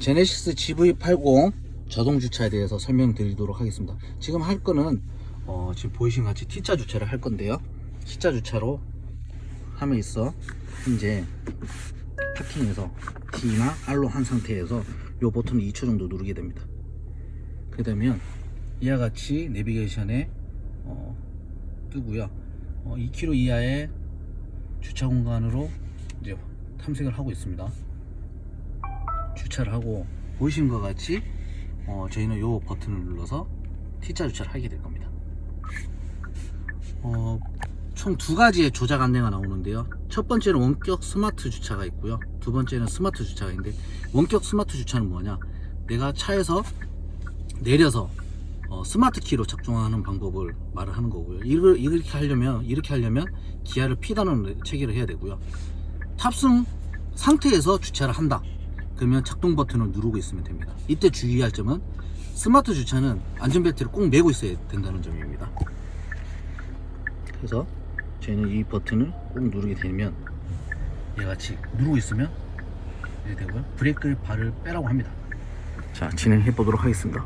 제네시스 GV80 자동 주차에 대해서 설명드리도록 하겠습니다. 지금 할 거는 어, 지금 보이신 같이 T자 주차를 할 건데요. T자 주차로 함에 있어 이제 파킹에서 T나 R로 한 상태에서 이 버튼을 2초 정도 누르게 됩니다. 되면 이와 같이 내비게이션에 어, 뜨고요. 어, 2km 이하의 주차 공간으로 이제 탐색을 하고 있습니다. 주차를 하고 보이시는 것 같이 어, 저희는 이 버튼을 눌러서 T자 주차를 하게 될 겁니다. 어, 총 두 가지의 조작 안내가 나오는데요. 첫 번째는 원격 스마트 주차가 있고요. 두 번째는 스마트 주차가 있는데 원격 스마트 주차는 뭐냐? 내가 차에서 내려서 어, 스마트 키로 작동하는 방법을 말을 하는 거고요. 이걸 이렇게 하려면 이렇게 하려면 기아를 피단으로 체계를 해야 되고요. 탑승 상태에서 주차를 한다. 그러면 작동 버튼을 누르고 있으면 됩니다. 이때 주의할 점은 스마트 주차는 안전벨트를 꼭 매고 있어야 된다는 점입니다. 그래서 저희는 이 버튼을 꼭 누르게 되면 얘같이 누르고 있으면 이렇게 되고요. 브레이크 발을 빼라고 합니다. 자, 진행해 보도록 하겠습니다.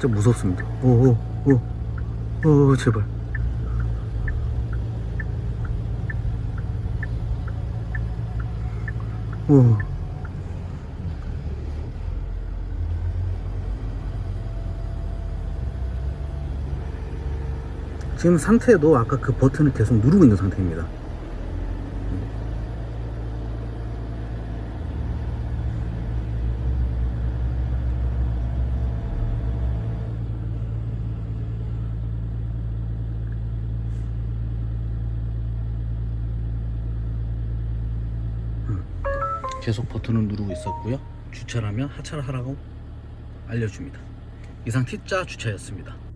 살짝 무섭습니다. 오, 오, 오, 오, 제발. 오. 지금 상태도 아까 그 버튼을 계속 누르고 있는 상태입니다. 계속 버튼을 누르고 있었고요. 주차를 하면 하차를 하라고 알려줍니다. 이상 T자 주차였습니다.